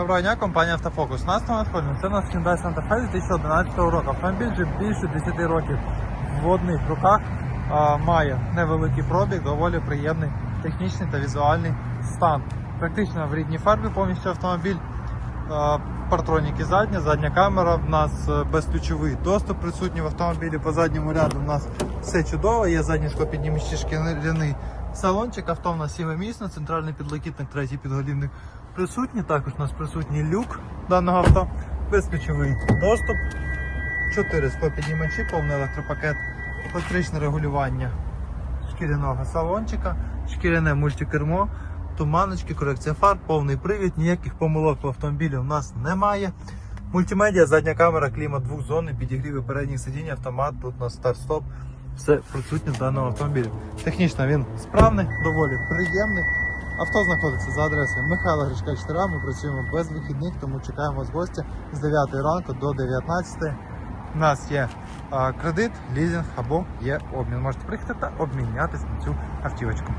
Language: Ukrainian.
Доброго дня, компанія Автофокус. Нас на надходимо. Це у нас Hyundai Santa Fe 2011 року. Автомобіль вже більше 10 років в водних руках. А, має невеликий пробіг, доволі приємний технічний та візуальний стан. Практично в рідній фарбі повністю автомобіль. Партроніки задня, задня камера. В нас е, безключовий доступ присутній в автомобілі. По задньому ряду в нас все чудово. Є задні шклопіднімачі шкіряний салончик. Авто в нас сімимісне, центральний підлокітник, третій підголівник присутній. Також у нас присутній люк даного авто, безключовий доступ, 4 склопіднімачі, повний електропакет, електричне регулювання шкіряного салончика, шкіряне мультикермо, туманочки, корекція фар, повний привід, ніяких помилок в автомобілі у нас немає. Мультимедіа, задня камера, клімат двохзонний, підігріви передніх сидінь, автомат, тут у нас старт-стоп. Все присутнє в даному автомобілі. Технічно він справний, доволі приємний. Авто знаходиться за адресою Михайла Гришка 4. Ми працюємо без вихідних, тому чекаємо вас гостя з 9 ранку до 19. У нас є кредит, лізинг або є обмін. Можете приїхати та обмінятися на цю автівочку.